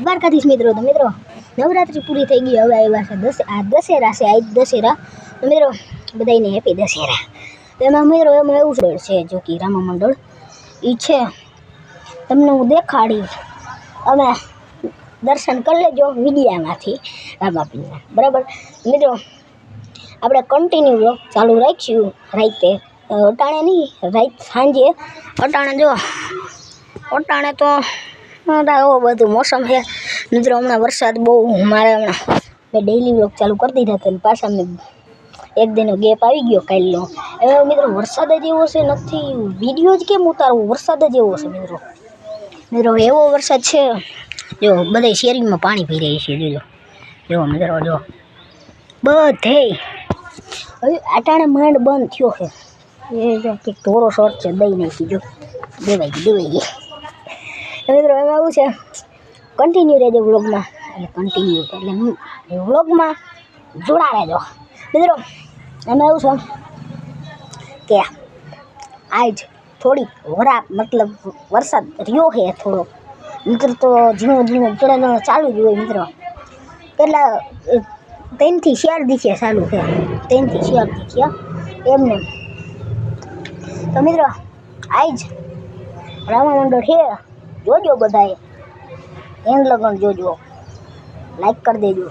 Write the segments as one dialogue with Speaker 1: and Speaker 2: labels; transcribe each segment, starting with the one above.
Speaker 1: દ્વારકાધીશ મિત્રો, તો મિત્રો, નવરાત્રિ પૂરી થઈ ગઈ. હવે આવ્યા છે દસ, આ દશેરા છે આજ દશેરા. તો મિત્રો બધાને હેપી દશેરા. તો એમાં મિત્રો, એમાં એવું છે છે, જો કે રામા મંડળ એ છે, તમને હું દેખાડી અમે દર્શન કરી લેજો વિડીયામાંથી રામાપીના બરાબર? મિત્રો, આપણે કન્ટિન્યુ ચાલુ રાખીશું રાતે. અટાણે નહીં, રાત સાંજે. અટાણે જો, અટાણે તો એવો બધું મોસમ છે. મિત્રો હમણાં વરસાદ બહુ, મારે હમણાં મેં ડેઈલી વ્લોગ ચાલુ કરી દીધા હતા પાછા મેં એક દિનનો ગેપ આવી ગયો કાલનો. હવે મિત્રો વરસાદ જ એવો છે, નથી વીડિયો જ કેમ ઉતારવું વરસાદ જ એવો છે મિત્રો. મિત્રો, એવો વરસાદ છે, જો બધે શેરીમાં પાણી પી રહી છે, જોજો. જો મિત્રો, જો. બધે. હવે અટાણે માંડ બંધ થયો છે. એ જો કંઈક ધોરો શોર્ટ છે, દઈ નાખી, જો. દેવાઈ ગઈ દેવાઈ ગઈ મિત્રો એમાં એવું છે. કન્ટિન્યુ રહેજો વ્લોગમાં એટલે કન્ટિન્યુ એટલે વ્લોગમાં જોડા રહેજો. મિત્રો, એમાં એવું છે કે આજ થોડીક વરા, મતલબ વરસાદ રહ્યો છે થોડો. મિત્ર, તો ઝીણો ઝીણો થોડો ઘણો ચાલુ જ હોય મિત્રો. કેટલા ત્રણથી શિયાળ દીખે ચાલુ છે. ત્રણથી શિયાળ દીખ્યા એમને તો મિત્રો, આજ રામા મંડળ છે. જોજો બધાએ. એન્ડ લગન જોજો. લાઈક કરી દેજો.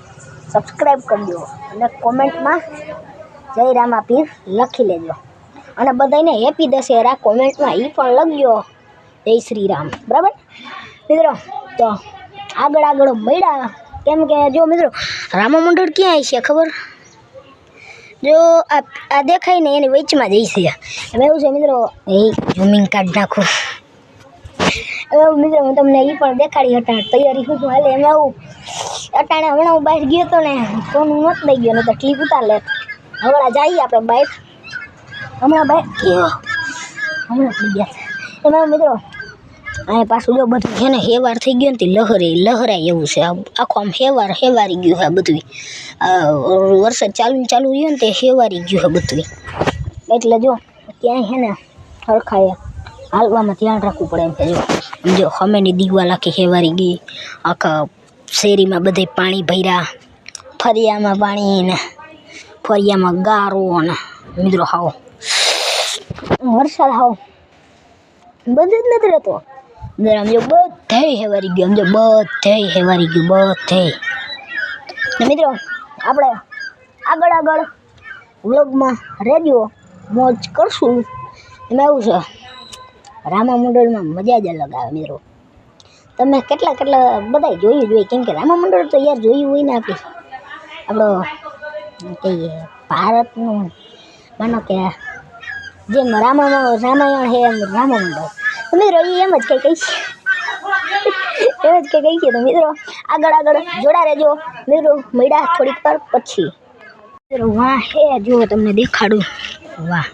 Speaker 1: સબસ્ક્રાઈબ કરજો અને કોમેન્ટમાં જય રામા પીર લખી લેજો. અને બધાને હેપી દશેરા. કોમેન્ટમાં એ પણ લખજો. જય શ્રી રામ બરાબર? મિત્રો, તો આગળ આગળ મળ્યા. કેમ કે જો મિત્રો, રામા મંડળ ક્યાં છે ખબર? જો આ આ દેખાય ને એની વચમાં જ છે એમાં એવું છે મિત્રો, એ ઝૂમિંગ કાઢ નાખું. હવે મિત્રો હું તમને એ પણ દેખાડી અટાણ તૈયારી શું હાલે એમાં આવું અટાણે હમણાં હું બહાર ગયો હતો ને ફોન હું નહોતો લઈ ગયો ને તો ક્લિપ ઉતાર લે હમણાં જઈએ આપણે બાઇક હમણાં બાઇક હમણાં થઈ ગયા એમાં મિત્રો, અહીંયા પાછું જો બધું છે ને હેવાર થઈ ગયો ને તે લહરે, લહરાય એવું છે. આખું આમ હેવાર, હેવારી ગયું છે બધું વરસાદ ચાલુ ચાલુ રહ્યો ને તે હેવારી ગયું છે બધું એટલે જો ક્યાંય છે ને હરખાએ હાલવામાં ધ્યાન રાખવું પડે એમ જો જો હમેની દીવાલ આખી હેવારી ગઈ, આખા શેરીમાં બધે પાણી ભર્યા, ફરિયામાં પાણી ને ફરિયામાં ગારો ને, મિત્રો હાવ. વરસાદ હાવ. બંધ જ નથી રહેતો. આમ જો બધે હેવારી ગયું, આમ જો બધે હેવારી ગયું બધે મિત્રો, આપણે આગળ આગળ વ્લોગમાં રેડિયો મોજ કરશું. એમાં એવું છે. રામા મંડળમાં મજા જ અલગ આવે મિત્રો તમે કેટલા કેટલા બધાય જોયું જોઈએ કેમ કે રામા મંડળ તો યાર જોયું હોય ને આપણે. આપણો કહીએ, ભારતનું, માનો કે, જેમ રામા, રામાયણ છે એમ રામા મંડળ. મિત્રો એ એમ જ કંઈ કહીશ. એમ જ કંઈ કહીએ તો મિત્રો આગળ આગળ જોડા રહેજો. મિત્રો મળ્યા થોડીક વાર પછી. મિત્રો વાહ, હે જો તમને દેખાડું. વાહ.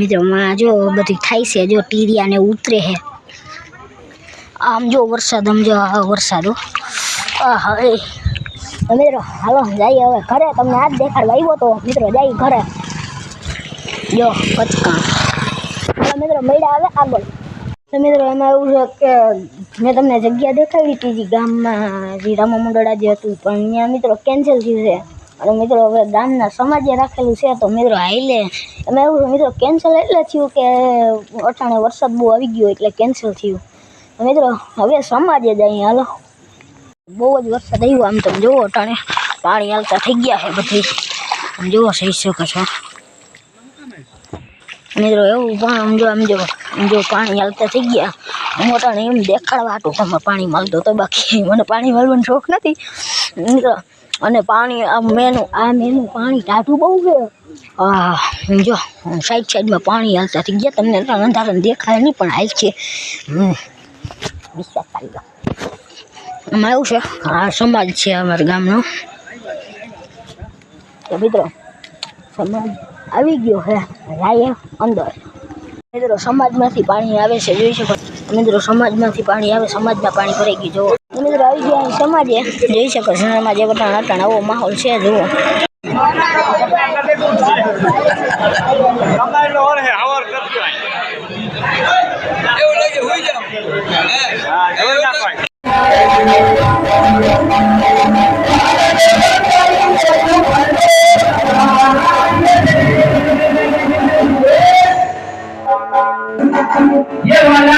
Speaker 1: મિત્રો માં જો બધી થાય છે, જો ટીરિયા ને ઉતરે છે. આમ જો વરસાદ, આમ જો વરસાદ. હવે મિત્રો હાલો જઈએ હવે ઘરે. તમને આજ દેખાડવા આવ્યો તો, મિત્રો જઈ ઘરે. જો કચકા હવે મિત્રો, મળ્યા આવે આગળ. તો મિત્રો, એમાં એવું છે કે મેં તમને જગ્યા દેખાડી હતી ગામમાં, જે રામા મુંડળા જે હતું, પણ અહીંયા, મિત્રો કેન્સલ થયું છે. અને મિત્રો હવે ગામના સમાજે રાખેલું છે તો મિત્રો હાઈલે એમાં એવું મિત્રો કેન્સલ એટલે થયું કે અટાણે વરસાદ બહુ આવી ગયો એટલે કેન્સલ થયું. મિત્રો, હવે સમાજે જ અહીં હાલો. બહુ જ વરસાદ આવ્યો આમ તમે જુઓ અટાણે પાણી હાલતા થઈ ગયા છે બધી. આમ જુઓ સહી શકો છો. મિત્રો એવું પણ આમ જો આમ જો આમ જો પાણી હાલતા થઈ ગયા. હું અટાણે એમ દેખાડવા હતું તમે પાણી માલતો તો બાકી મને પાણી માલવાનો શોખ નથી. મિત્રો અને પાણી, આ મેનું આ મેનું પાણી ટાઢું બહુ છે. જો, સાઈડ સાઈડમાં પાણી હાલતા થઈ ગયા. તમને તો અંધારાને દેખાય નહીં, પણ હાલ છે. વિશ્વાસ કરી લો. એમાં એવું છે, આ સમાજ છે અમારા ગામનો. તો મિત્રો, સમાજ આવી ગયો છે. રાયે અંદર. મિત્રો, સમાજમાંથી પાણી આવે છે, જોઈ શકો. મિત્રો, સમાજમાંથી પાણી આવે સમાજમાં પાણી ભરાઈ ગયું. તો મિત્રો આવી ગયા અહીં સમાજે જોઈ શકો છો સમાજે વટાણ અટાણ આવો માહોલ છે જુઓ
Speaker 2: કમાયેલો ઓર હે હવાર કરજો અહીં. હા, જોઈ નાખો અહીં. ये वाला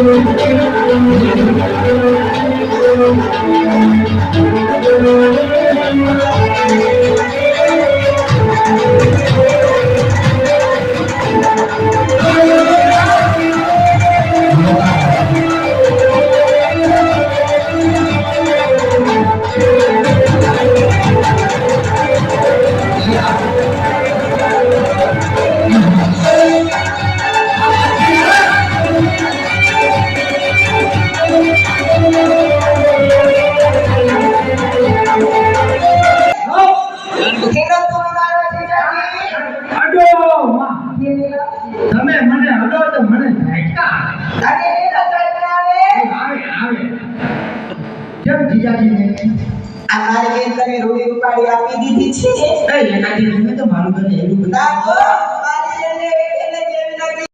Speaker 3: Thank you. રૂડી આપી દીધી છે.
Speaker 2: એ લેકાજી મને તો મારું બને એવું બધા.
Speaker 3: મારી એને એને કેવી નથી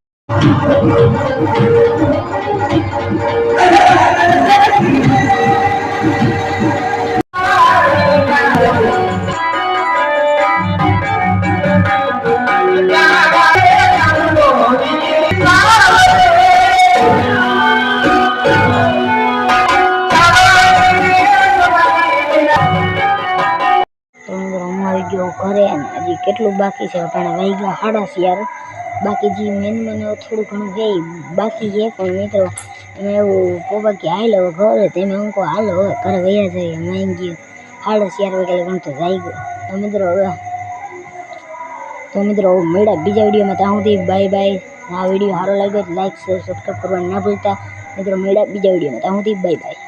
Speaker 1: ઘરે અને હજી કેટલું બાકી છે? પણ વાઈ ગયા સાડા શિયાર બાકી જે મેન મને થોડું ઘણું ગઈ બાકી છે, પણ મિત્રો એમાં એવું પોપા કે હાલ હવે ઘરે તેમ હું કહું હાલો હવે. ઘરે વયા જઈએ માઈ ગયો. સાડા શિયાર વાગે ગણ તો જાય ગયો. તો મિત્રો હવે તો મિત્રો હવે મળ્યા બીજા વિડીયોમાં. ત્યાં સુધી બાય બાય. આ વીડિયો સારો લાગ્યો તો લાઈક શેર સબસ્ક્રાઈબ કરવાનું ના ભૂલતા. મિત્રો મળ્યા બીજા વિડીયોમાં. ત્યાં સુધી બાય બાય.